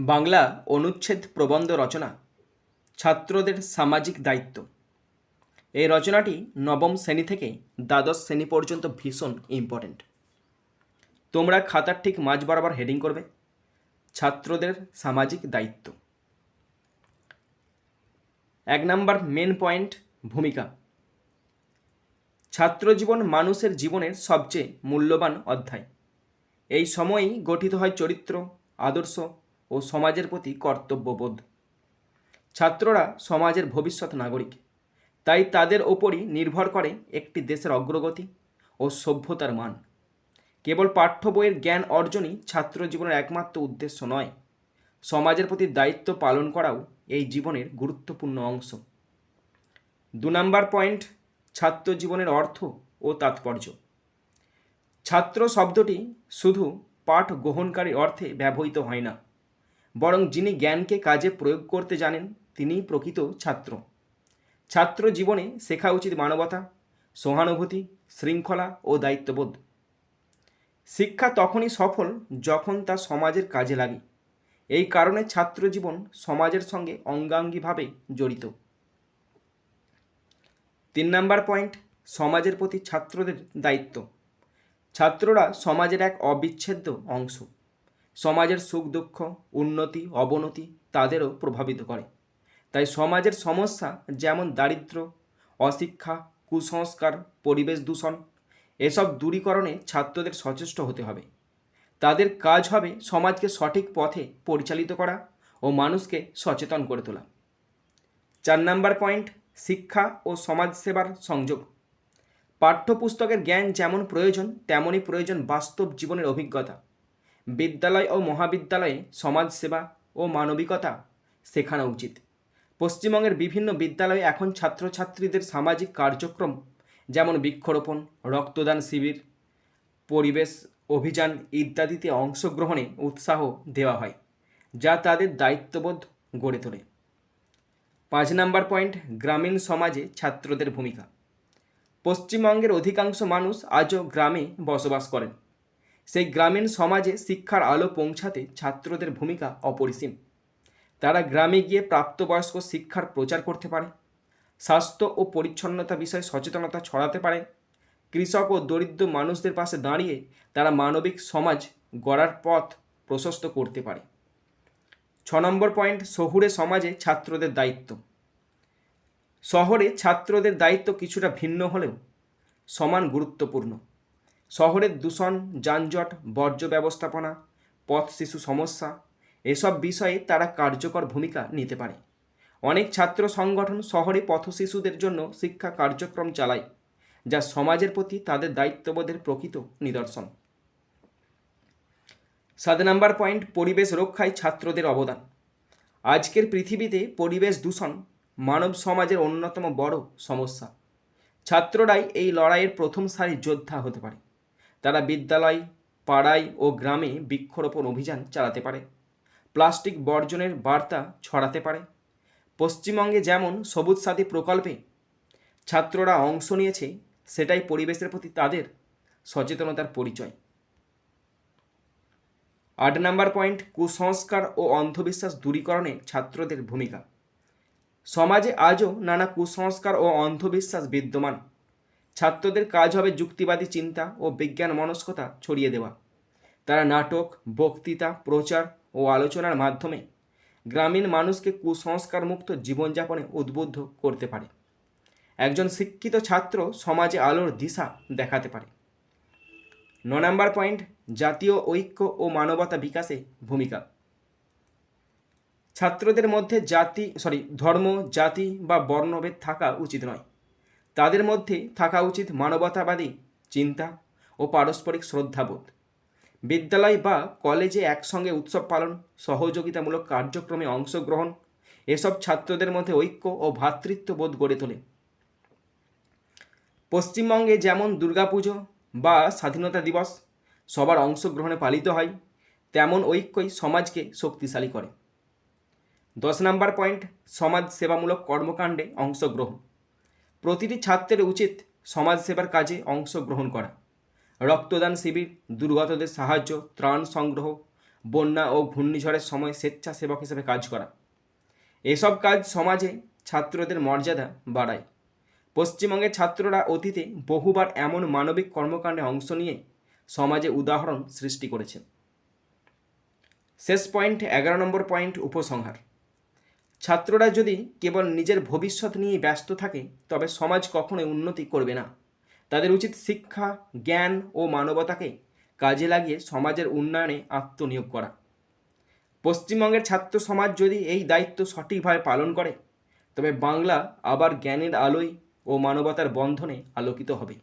বাংলা অনুচ্ছেদ প্রবন্ধ রচনা, ছাত্রদের সামাজিক দায়িত্ব। এই রচনাটি নবম শ্রেণি থেকে দ্বাদশ শ্রেণি পর্যন্ত ভীষণ ইম্পর্ট্যান্ট তোমরা খাতার ঠিক মাঝ বরাবর হেডিং করবে, ছাত্রদের সামাজিক দায়িত্ব। এক নাম্বার মেন পয়েন্ট ভূমিকা। ছাত্রজীবন মানুষের জীবনের সবচেয়ে মূল্যবান অধ্যায়। এই সময়েই গঠিত হয় চরিত্র, আদর্শ ও সমাজের প্রতি কর্তব্যবোধ। ছাত্ররা সমাজের ভবিষ্যৎ নাগরিক। তাই তাদের ওপরই নির্ভর করে একটি দেশের অগ্রগতি ও সভ্যতার মান। কেবল পাঠ্য বইয়ের জ্ঞান অর্জনই ছাত্র জীবনের একমাত্র উদ্দেশ্য নয়, সমাজের প্রতি দায়িত্ব পালন করাও এই জীবনের গুরুত্বপূর্ণ অংশ। দু নম্বর পয়েন্ট, ছাত্র জীবনের অর্থ ও তাৎপর্য। ছাত্র শব্দটি শুধু পাঠ গ্রহণকারী অর্থে ব্যবহৃত হয় না বরং যিনি জ্ঞানকে কাজে প্রয়োগ করতে জানেন, তিনিই প্রকৃত ছাত্র। ছাত্র জীবনে শেখা উচিত মানবতা, সহানুভূতি, শৃঙ্খলা ও দায়িত্ববোধ। শিক্ষা তখনই সফল যখন তা সমাজের কাজে লাগে। এই কারণে ছাত্র জীবন সমাজের সঙ্গে অঙ্গাঙ্গিভাবে জড়িত। তিন নাম্বার পয়েন্ট, সমাজের প্রতি ছাত্রদের দায়িত্ব। ছাত্ররা সমাজের এক অবিচ্ছেদ্য অংশ। সমাজের সুখ দুঃখ, উন্নতি, অবনতি তাদেরও প্রভাবিত করে। তাই সমাজের সমস্যা যেমন দারিদ্র, অশিক্ষা, কুসংস্কার, পরিবেশ দূষণ, এসব দূরীকরণে ছাত্রদের সচেষ্ট হতে হবে। তাদের কাজ হবে সমাজকে সঠিক পথে পরিচালিত করা ও মানুষকে সচেতন করে তোলা। চার নাম্বার পয়েন্ট, শিক্ষা ও সমাজসেবার সংযোগ। পাঠ্যপুস্তকের জ্ঞান যেমন প্রয়োজন, তেমনই প্রয়োজন বাস্তব জীবনের অভিজ্ঞতা। বিদ্যালয় ও মহাবিদ্যালয়ে সমাজসেবা ও মানবিকতা শেখানো উচিত। পশ্চিমবঙ্গের বিভিন্ন বিদ্যালয়ে এখন ছাত্রছাত্রীদের সামাজিক কার্যক্রম যেমন বৃক্ষরোপণ, রক্তদান শিবির, পরিবেশ অভিযান ইত্যাদিতে অংশগ্রহণে উৎসাহ দেওয়া হয়, যা তাদের দায়িত্ববোধ গড়ে তোলে। পাঁচ নাম্বার পয়েন্ট, গ্রামীণ সমাজে ছাত্রদের ভূমিকা। পশ্চিমবঙ্গের অধিকাংশ মানুষ আজও গ্রামে বসবাস করেন। সেই গ্রামীণ সমাজে শিক্ষার আলো পৌঁছাতে ছাত্রদের ভূমিকা অপরিসীম। তারা গ্রামে গিয়ে প্রাপ্তবয়স্ক শিক্ষার প্রচার করতে পারে, স্বাস্থ্য ও পরিচ্ছন্নতা বিষয়ে সচেতনতা ছড়াতে পারে, কৃষক ও দরিদ্র মানুষদের পাশে দাঁড়িয়ে তারা মানবিক সমাজ গড়ার পথ প্রশস্ত করতে পারে। ছ নম্বর পয়েন্ট, শহুরে সমাজে ছাত্রদের দায়িত্ব। শহরে ছাত্রদের দায়িত্ব কিছুটা ভিন্ন হলেও সমান গুরুত্বপূর্ণ। শহরের দূষণ, যানজট, বর্জ্য ব্যবস্থাপনা, পথ শিশু সমস্যা, এসব বিষয়ে তারা কার্যকর ভূমিকা নিতে পারে। অনেক ছাত্র সংগঠন শহরে পথ শিশুদের জন্য শিক্ষা কার্যক্রম চালায়, যা সমাজের প্রতি তাদের দায়িত্ববোধের প্রকৃত নিদর্শন। সাত নাম্বার পয়েন্ট, পরিবেশ রক্ষায় ছাত্রদের অবদান। আজকের পৃথিবীতে পরিবেশ দূষণ মানব সমাজের অন্যতম বড় সমস্যা। ছাত্ররাই এই লড়াইয়ের প্রথম সারির যোদ্ধা হতে পারে। তারা বিদ্যালয়, পাড়ায় ও গ্রামে বৃক্ষরোপণ অভিযান চালাতে পারে, প্লাস্টিক বর্জনের বার্তা ছড়াতে পারে, পশ্চিমবঙ্গে যেমন সবুজ সাথী প্রকল্পে ছাত্ররা অংশ নিয়েছে, সেটাই পরিবেশের প্রতি তাদের সচেতনতার পরিচয়। আট নাম্বার পয়েন্ট, কুসংস্কার ও অন্ধবিশ্বাস দূরীকরণে ছাত্রদের ভূমিকা। সমাজে আজও নানা কুসংস্কার ও অন্ধবিশ্বাস বিদ্যমান। ছাত্রদের কাজ হবে যুক্তিবাদী চিন্তা ও বিজ্ঞান মনস্কতা ছড়িয়ে দেওয়া। তারা নাটক, বক্তৃতা, প্রচার ও আলোচনার মাধ্যমে গ্রামীণ মানুষকে কুসংস্কার মুক্ত জীবনযাপনে উদ্বুদ্ধ করতে পারে। একজন শিক্ষিত ছাত্র সমাজে আলোর দিশা দেখাতে পারে। ন নম্বর পয়েন্ট, জাতীয় ঐক্য ও মানবতা বিকাশে ভূমিকা। ছাত্রদের মধ্যে জাতি সরি ধর্ম, জাতি বা বর্ণভেদ থাকা উচিত নয়। তাদের মধ্যে থাকা উচিত মানবতাবাদী চিন্তা ও পারস্পরিক শ্রদ্ধাবোধ। বিদ্যালয় বা কলেজে একসঙ্গে উৎসব পালন, সহযোগিতামূলক কার্যক্রমে অংশগ্রহণ, এসব ছাত্রদের মধ্যে ঐক্য ও ভ্রাতৃত্ববোধ গড়ে তোলে। পশ্চিমবঙ্গে যেমন দুর্গাপুজো বা স্বাধীনতা দিবস সবার অংশগ্রহণে পালিত হয়, তেমন ঐক্যই সমাজকে শক্তিশালী করে। দশ নম্বর পয়েন্ট, সমাজ সেবামূলক কর্মকাণ্ডে অংশগ্রহণ। প্রতিটি ছাত্রের উচিত সমাজসেবার কাজে অংশগ্রহণ করা। রক্তদান শিবির, দুর্গতদের সাহায্য, ত্রাণ সংগ্রহ, বন্যা ও ঘূর্ণিঝড়ের সময় স্বেচ্ছাসেবক হিসেবে কাজ করা। এসব কাজ সমাজে ছাত্রদের মর্যাদা বাড়ায়। পশ্চিমবঙ্গের ছাত্ররা অতীতে বহুবার এমন মানবিক কর্মকাণ্ডে অংশ নিয়ে সমাজে উদাহরণ সৃষ্টি করেছে শেষ পয়েন্ট, এগারো নম্বর পয়েন্ট, উপসংহার। ছাত্ররা যদি কেবল নিজের ভবিষ্যৎ নিয়ে ব্যস্ত থাকে, তবে সমাজ কখনোই উন্নতি করবে না। তাদের উচিত শিক্ষা, জ্ঞান ও মানবতাকে কাজে লাগিয়ে সমাজের উন্নয়নে আত্মনিয়োগ করা। পশ্চিমবঙ্গের ছাত্র সমাজ যদি এই দায়িত্ব সঠিকভাবে পালন করে, তবে বাংলা আবার জ্ঞানের আলোয় ও মানবতার বন্ধনে আলোকিত হবে।